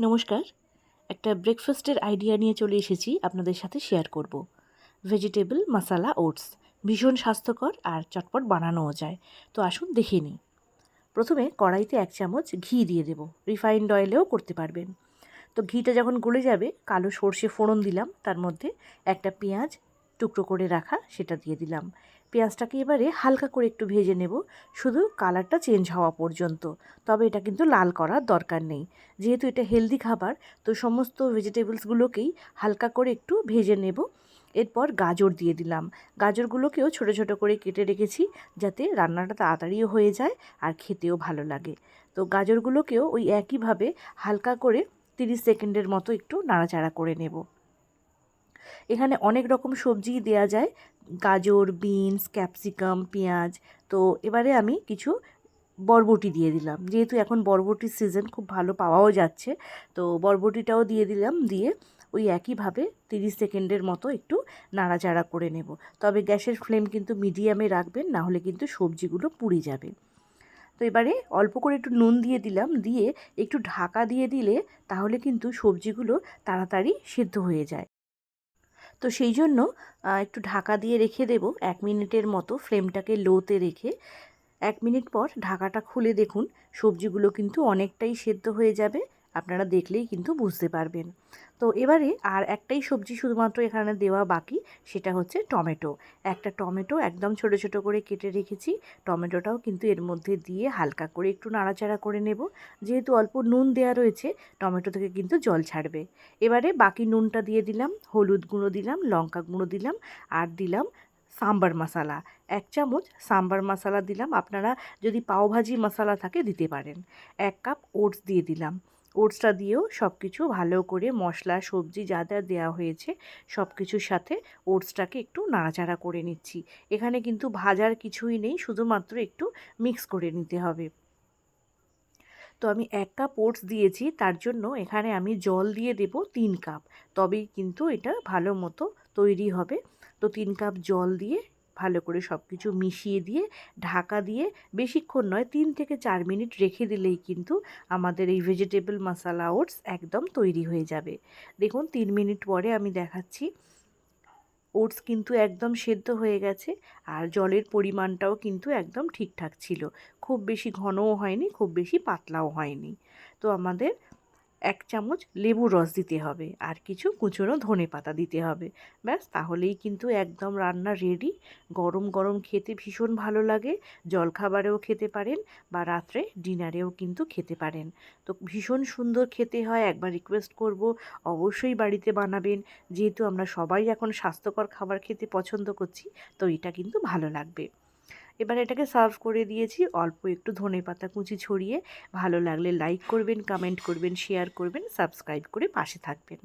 নমস্কার। একটা ব্রেকফাস্টের আইডিয়া নিয়ে চলে এসেছি আপনাদের সাথে শেয়ার করব। ভেজিটেবল মশালা ওটস ভীষণ স্বাস্থ্যকর আর চটপট বানানোও যায়। তো আসুন দেখে নিই। প্রথমে কড়াইতে এক চামচ ঘি দিয়ে দেব। রিফাইন্ড অয়েলেও করতে পারবেন। তো ঘিটা যখন গলে যাবে, কালো সর্ষে ফোড়ন দিলাম। তার মধ্যে একটা পেঁয়াজ টুকরো করে রাখা, সেটা দিয়ে দিলাম। পেঁয়াজটাকে এবারে হালকা করে একটু ভেজে নেব। শুধু কালারটা চেঞ্জ হওয়া পর্যন্ত। তবে এটা কিন্তু লাল করার দরকার নেই। যেহেতু এটা হেলদি খাবার, তো সমস্ত ভেজিটেবলসগুলোকেই হালকা করে একটু ভেজে নেব। এরপর গাজর দিয়ে দিলাম। গাজরগুলোকেও ছোটো ছোটো করে কেটে রেখেছি, যাতে রান্নাটা তাড়াতাড়িও হয়ে যায় আর খেতেও ভালো লাগে। তো গাজরগুলোকেও ওই একইভাবে হালকা করে তিরিশ সেকেন্ডের মতো একটু নাড়াচাড়া করে নেব। এখানে অনেক রকম সবজি দেয়া যায়। গাজর, বিনস, ক্যাপসিকাম, পেঁয়াজ। তো এবারে আমি কিছু বরবটি দিয়ে দিলাম। যেহেতু এখন বরবটির সিজন, খুব ভালো পাওয়াও যাচ্ছে। তো বরবটিটাও দিয়ে দিলাম, দিয়ে ওই একইভাবে তিরিশ সেকেন্ডের মতো একটু নাড়াচাড়া করে নেব। তবে গ্যাসের ফ্লেম কিন্তু মিডিয়ামে রাখবেন, না হলে কিন্তু সবজিগুলো পুড়ে যাবে। তো এবারে অল্প করে একটু নুন দিয়ে দিলাম, দিয়ে একটু ঢাকা দিয়ে দিলে তাহলে কিন্তু সবজিগুলো তাড়াতাড়ি সিদ্ধ হয়ে যায়। তো সেই জন্য একটু ঢাকা দিয়ে রেখে দেব। এক মিনিটের মতো ফ্লেমটাকে লোতে রেখে, এক মিনিট পর ঢাকাটা খুলে দেখুন, সবজিগুলো কিন্তু অনেকটাই সেদ্ধ হয়ে যাবে। আপনারা দেখলেই কিন্তু বুঝতে পারবেন। তো এবারে আর একটাই সবজি শুধুমাত্র এখানে দেওয়া বাকি, সেটা হচ্ছে টমেটো। একটা টমেটো একদম ছোট ছোট করে কেটে রেখেছি। টমেটোটাও কিন্তু এর মধ্যে দিয়ে হালকা করে একটু নাড়াচাড়া করে নেব। যেহেতু অল্প নুন দেওয়া রয়েছে, টমেটো থেকে কিন্তু জল ছাড়বে। এবারে বাকি নুনটা দিয়ে দিলাম, হলুদ গুঁড়ো দিলাম, লঙ্কা গুঁড়ো দিলাম, আর দিলাম সাম্বার মশালা। এক চামচ সাম্বার মশালা দিলাম, আপনারা যদি পাওভাজি মশালা থাকে দিতে পারেন। এক কাপ ওটস দিয়ে দিলাম। ওটসটা দিয়েও সব কিছু ভালো করে মশলা, সবজি যা যা দেওয়া হয়েছে সব কিছুর সাথে ওটসটাকে একটু নাড়াচাড়া করে নিচ্ছি। এখানে কিন্তু ভাজার কিছুই নেই, শুধুমাত্র একটু মিক্স করে নিতে হবে। তো আমি এক কাপ ওটস দিয়েছি, তার জন্য এখানে আমি জল দিয়ে দেব তিন কাপ। তবেই কিন্তু এটা ভালো মতো তৈরি হবে। তো তিন কাপ জল দিয়ে ভালো করে সব কিছু মিশিয়ে দিয়ে, ঢাকা দিয়ে বেশিক্ষণ নয়, তিন থেকে চার মিনিট রেখে দিলেই কিন্তু আমাদের এই ভেজিটেবল মশালা ওটস একদম তৈরি হয়ে যাবে। দেখুন, তিন মিনিট পরে আমি দেখাচ্ছি। ওটস কিন্তু একদম সেদ্ধ হয়ে গেছে আর জলের পরিমাণটাও কিন্তু একদম ঠিকঠাক ছিল। খুব বেশি ঘনও হয়নি, খুব বেশি পাতলাও হয়নি। তো আমাদের এক চামচ লেবুর রস দিতে হবে আর কিছু কুচনো ধনে পাতা দিতে হবে। ব্যাস, তাহলেই কিন্তু একদম রান্না রেডি গরম গরম খেতে ভীষণ ভালো লাগে। জলখাবারেও খেতে পারেন বা রাত্রে ডিনারেও কিন্তু খেতে পারেন। তো ভীষণ সুন্দর খেতে হয়, একবার রিকোয়েস্ট করব, অবশ্যই বাড়িতে বানাবেন। যেহেতু আমরা সবাই এখন স্বাস্থ্যকর খাবার খেতে পছন্দ করছি, তো এটা কিন্তু ভালো লাগবে। এবার এটাকে সার্ভ করে দিয়েছি। অল্প একটু ধনে পাতা কুচি ছড়িয়ে, ভালো লাগলে লাইক করবেন কমেন্ট করবেন শেয়ার করবেন সাবস্ক্রাইব করে পাশে থাকবেন।